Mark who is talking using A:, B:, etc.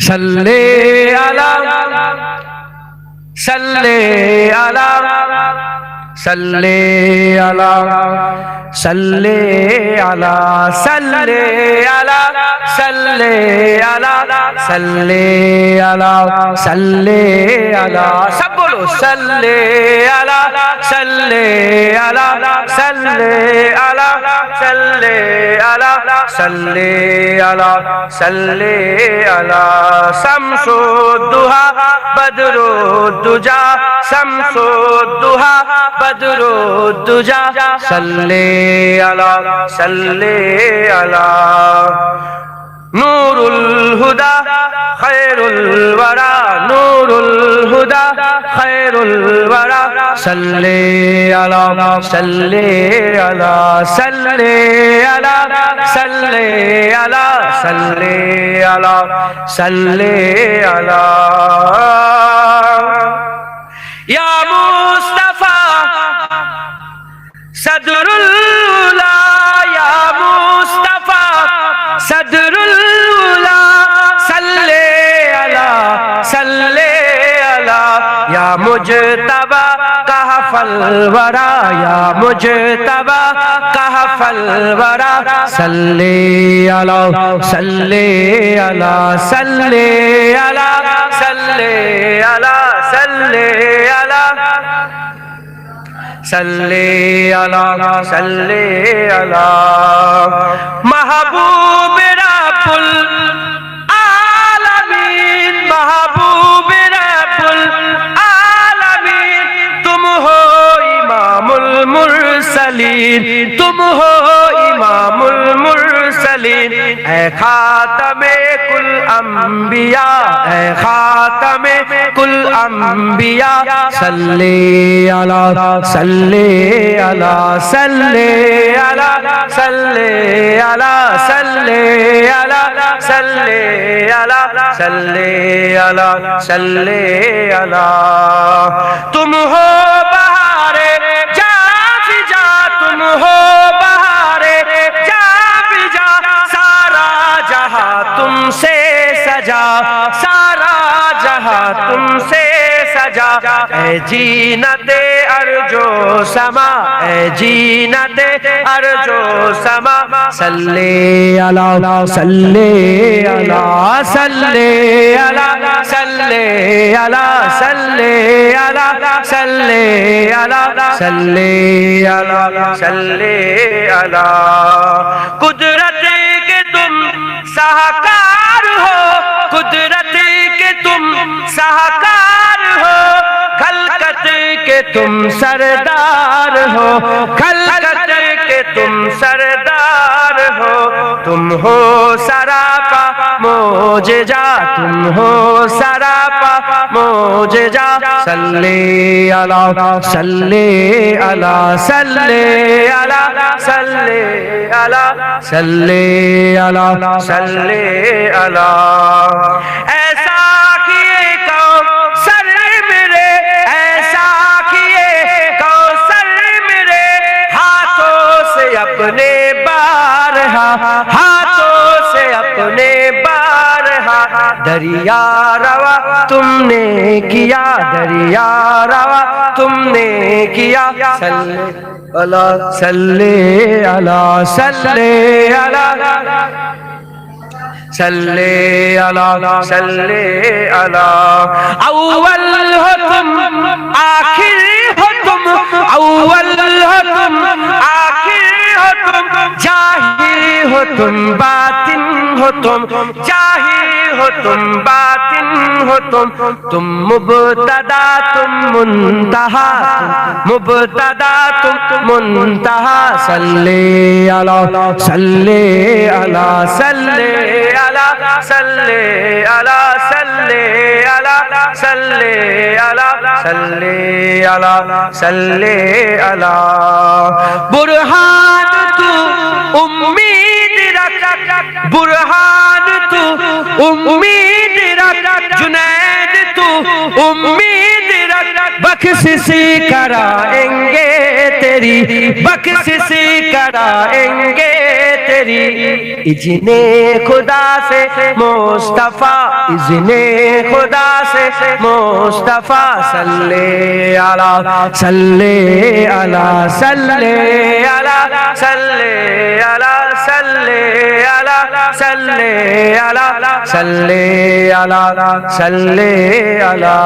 A: সাল্লে আলা সাল্লে আলা সাল্লে আলা সাল্লে আলা সাল্লে আলা সাল্লে আলা সাল্লে আলা সাল্লে আলা সব বলো সাল্লে সাল্লে আলা সাল্লে আলা সাল্লে আলা সাল্লে আলা সাল্লে আলা। শামসু দুহা, বদরু দুজা। শামসু দুহা, বদরু দুজা। সাল্লে আলা সাল্লে আলা। নুরুল হুদা খৈরুল ওয়ারা, নুরুল হুদা খৈরুল ওয়ারা। সাল্লে আলা সাল্লে আলা সাল্লে আলা সাল্লে আলা সাল্লে আলা সাল্লে আলা। مجھے تبا کہا فلورا یا مجھے تبا کہا فلورا سلی علی سلی علی سلی علی سلی علی سلی علی صلی اللہ صلی اللہ محبوب المرسلین تم ہو امام المرسلين اے خاتم كل انبیاء اے خاتم كل انبیاء صلی علی صلی علی صلی علی صلی علی صلی علی صلی علی صلی علی صلی علی سجا، سارا جہاں تم سے سجا۔ اے جینت ارجو سما، اے جینت ارجو سما۔ سلے علی صلی علی صلی علی صلی علی صلی علی صلی علی صلی علی صلی علی قدرت کے تم سہکار کے تم سردار ہو خلقت کے تم سردار ہو تم ہو سراپا موجے جا تم ہو سراپا موجے جا سلے اللہ سلے اللہ سلے اللہ سلے اللہ سلے اللہ سلے اللہ अपने बार हाथों से अपने बार दरिया रवा, तुमने किया, दरिया रवा, तुमने किया। सल्ले अला सल्ले अला सल्ले अला। सल्ले अला सल्ले अला। अव्वल हो तुम आखिर हो तुम अव्वल हो तुम ज़ाहिर हो तुम बातिन हो तुम जाहिर हो तुम बातिन हो तुम तुम मुबतदा तुम मुंतहा मुबतदा तुम मुंतहा सल्ले अला सल्ले अला सल्ले अला सल्ले अला सल्ले अला सल्ले अला सल्ले अला सल्ले अला बुरहान तू उम्मीद امید رکھ جنید تو، امید رکھ بخش کرائیں گے تیری، بخش کرائیں گے اجنے خدا سے مصطفیٰ اجنے خدا سے مصطفیٰ، صلی اللہ صلی اللہ صلی اللہ صلی اللہ সাল্লে আলা সাল্লে আলা সাল্লে আলা।